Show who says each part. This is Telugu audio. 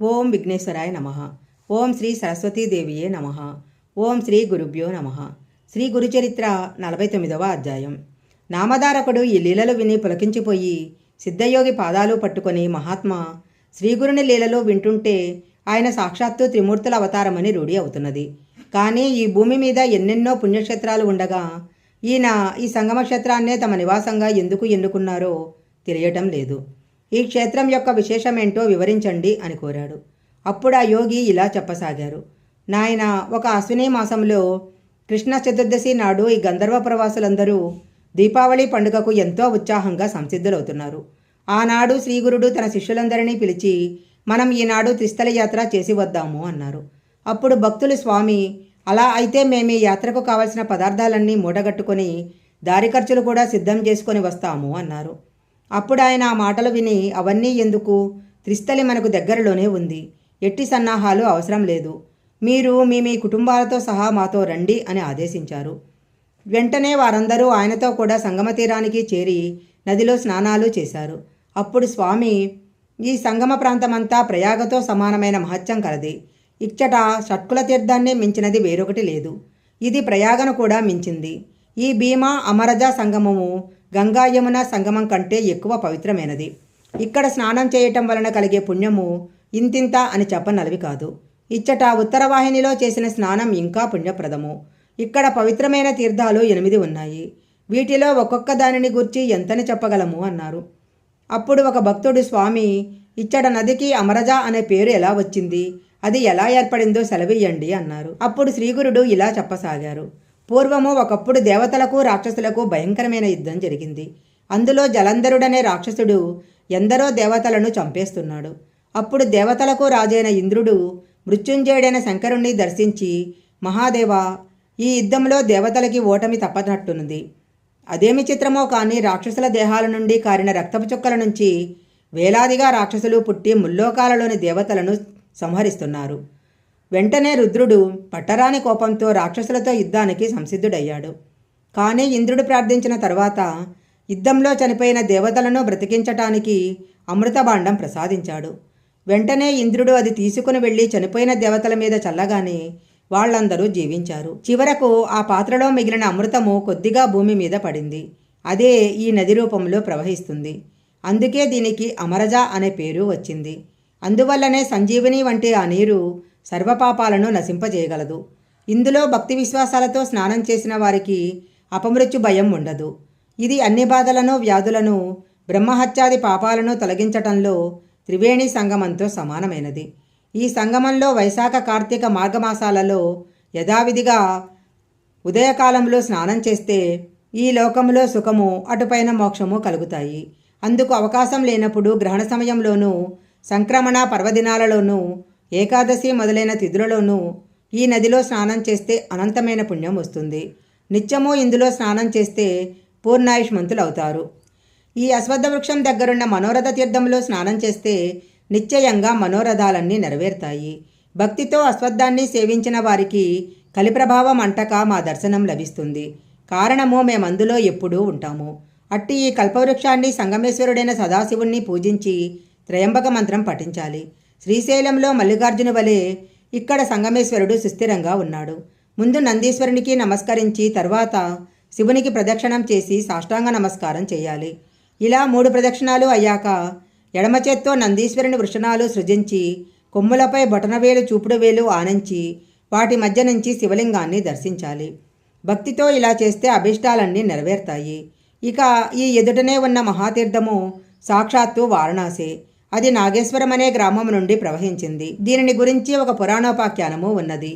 Speaker 1: ఓం విఘ్నేశ్వరాయ నమ. ఓం శ్రీ సరస్వతీదేవియే నమ. ఓం శ్రీ గురుభ్యో నమ. శ్రీ గురుచరిత్ర నలభై తొమ్మిదవ అధ్యాయం. నామధారకుడు ఈ లీలలు విని పులకించిపోయి సిద్ధయోగి పాదాలు పట్టుకొని మహాత్మా శ్రీగురుని లీలలో వింటుంటే ఆయన సాక్షాత్తు త్రిమూర్తుల అవతారమని రూఢి అవుతున్నది. కానీ ఈ భూమి మీద ఎన్నెన్నో పుణ్యక్షేత్రాలు ఉండగా ఈయన ఈ సంగమ క్షేత్రాన్నే తమ నివాసంగా ఎందుకు ఎన్నుకున్నారో తెలియటం లేదు. ఈ క్షేత్రం యొక్క విశేషమేంటో వివరించండి అని కోరాడు. అప్పుడు ఆ యోగి ఇలా చెప్పసాగారు. నాయన ఒక అశ్విని మాసంలో కృష్ణ చతుర్దశి నాడు ఈ గంధర్వ ప్రవాసులందరూ దీపావళి పండుగకు ఎంతో ఉత్సాహంగా సంసిద్ధులవుతున్నారు. ఆనాడు శ్రీగురుడు తన శిష్యులందరినీ పిలిచి మనం ఈనాడు త్రిస్థల యాత్ర చేసి వద్దాము అన్నారు. అప్పుడు భక్తులు స్వామి అలా అయితే మేము ఈ యాత్రకు కావలసిన పదార్థాలన్నీ మూటగట్టుకొని దారి ఖర్చులు కూడా సిద్ధం చేసుకొని వస్తాము అన్నారు. అప్పుడు ఆయన ఆ మాటలు విని అవన్నీ ఎందుకు? త్రిస్థలి మనకు దగ్గరలోనే ఉంది. ఎట్టి సన్నాహాలు అవసరం లేదు. మీరు మీ మీ కుటుంబాలతో సహా మాతో రండి అని ఆదేశించారు. వెంటనే వారందరూ ఆయనతో కూడా సంగమ తీరానికి చేరి నదిలో స్నానాలు చేశారు. అప్పుడు స్వామి ఈ సంగమ ప్రాంతమంతా ప్రయాగతో సమానమైన మహత్యం కలది. ఇచ్చట షట్కుల తీర్థాన్నే మించినది వేరొకటి లేదు. ఇది ప్రయాగను కూడా మించింది. ఈ భీమా అమరజ సంగమము గంగా యమున సంగమం కంటే ఎక్కువ పవిత్రమైనది. ఇక్కడ స్నానం చేయటం వలన కలిగే పుణ్యము ఇంతింత అని చెప్పనలవి కాదు. ఇచ్చట ఉత్తరవాహినిలో చేసిన స్నానం ఇంకా పుణ్యప్రదము. ఇక్కడ పవిత్రమైన తీర్థాలు ఎనిమిది ఉన్నాయి. వీటిలో ఒక్కొక్క దానిని గుర్చి ఎంతని చెప్పగలము? అన్నారు. అప్పుడు ఒక భక్తుడు స్వామి ఇచ్చట నదికి అమరజ అనే పేరు ఎలా వచ్చింది? అది ఎలా ఏర్పడిందో సెలవియ్యండి అన్నారు. అప్పుడు శ్రీగురుడు ఇలా చెప్పసాగారు. పూర్వము ఒకప్పుడు దేవతలకు రాక్షసులకు భయంకరమైన యుద్ధం జరిగింది. అందులో జలంధరుడనే రాక్షసుడు ఎందరో దేవతలను చంపేస్తున్నాడు. అప్పుడు దేవతలకు రాజైన ఇంద్రుడు మృత్యుంజయుడైన శంకరుణ్ణి దర్శించి మహాదేవ ఈ యుద్ధంలో దేవతలకి ఓటమి తప్పనట్టునుంది అదేమి చిత్రమో కానీ రాక్షసుల దేహాల నుండి కారిన రక్తపు చుక్కల నుంచి వేలాదిగా రాక్షసులు పుట్టి ముల్లోకాలలోని దేవతలను సంహరిస్తున్నారు. వెంటనే రుద్రుడు పట్టరాని కోపంతో రాక్షసులతో యుద్ధానికి సంసిద్ధుడయ్యాడు. కానీ ఇంద్రుడు ప్రార్థించిన తర్వాత యుద్ధంలో చనిపోయిన దేవతలను బ్రతికించటానికి అమృతభాండం ప్రసాదించాడు. వెంటనే ఇంద్రుడు అది తీసుకుని వెళ్ళి చనిపోయిన దేవతల మీద చల్లగానే వాళ్ళందరూ జీవించారు. చివరకు ఆ పాత్రలో మిగిలిన అమృతము కొద్దిగా భూమి మీద పడింది. అదే ఈ నది రూపంలో ప్రవహిస్తుంది. అందుకే దీనికి అమరజ అనే పేరు వచ్చింది. అందువల్లనే సంజీవిని వంటి ఆ నీరు సర్వపాపాలను నశింపజేయగలదు. ఇందులో భక్తి విశ్వాసాలతో స్నానం చేసిన వారికి అపమృత్యు భయం ఉండదు. ఇది అన్ని బాధలను వ్యాధులను బ్రహ్మహత్యాది పాపాలను తొలగించటంలో త్రివేణి సంగమంతో సమానమైనది. ఈ సంగమంలో వైశాఖ కార్తీక మార్గమాసాలలో యథావిధిగా ఉదయకాలంలో స్నానం చేస్తే ఈ లోకంలో సుఖము అటుపైన మోక్షము కలుగుతాయి. అందుకు అవకాశం లేనప్పుడు గ్రహణ సమయంలోనూ సంక్రమణ పర్వదినాలలోనూ ఏకాదశి మొదలైన తిథులలోనూ ఈ నదిలో స్నానం చేస్తే అనంతమైన పుణ్యం వస్తుంది. నిత్యము ఇందులో స్నానం చేస్తే పూర్ణాయుష్మంతులు అవుతారు ఈ అశ్వత్థ వృక్షం దగ్గరున్న మనోరథ తీర్థంలో స్నానం చేస్తే నిశ్చయంగా మనోరథాలన్నీ నెరవేరుతాయి. భక్తితో అశ్వత్థాన్ని సేవించిన వారికి కలిప్రభావం అంటక మా దర్శనం లభిస్తుంది. కారణము మేమందులో ఎప్పుడూ ఉంటాము. అట్టి ఈ కల్పవృక్షాన్ని సంగమేశ్వరుడైన సదాశివుణ్ణి పూజించి త్రయంబక మంత్రం పఠించాలి. శ్రీశైలంలో మల్లికార్జున వలె ఇక్కడ సంగమేశ్వరుడు సుస్థిరంగా ఉన్నాడు. ముందు నందీశ్వరునికి నమస్కరించి తర్వాత శివునికి ప్రదక్షిణం చేసి సాష్టాంగ నమస్కారం చేయాలి. ఇలా మూడు ప్రదక్షిణాలు అయ్యాక ఎడమ చేత్తో నందీశ్వరుని వృషణాలు సృజించి కొమ్ములపై బొటనవేలు చూపుడు వేలు ఆనించి వాటి మధ్య నుంచి శివలింగాన్ని దర్శించాలి. భక్తితో ఇలా చేస్తే అభిష్టాలన్నీ నెరవేరుతాయి. ఇక ఈ ఎదుటనే ఉన్న మహాతీర్థము సాక్షాత్తు వారణాసే. అది నాగేశ్వరం అనే గ్రామం నుండి ప్రవహించింది. దీనిని గురించి ఒక పురాణోపాఖ్యానము ఉన్నది.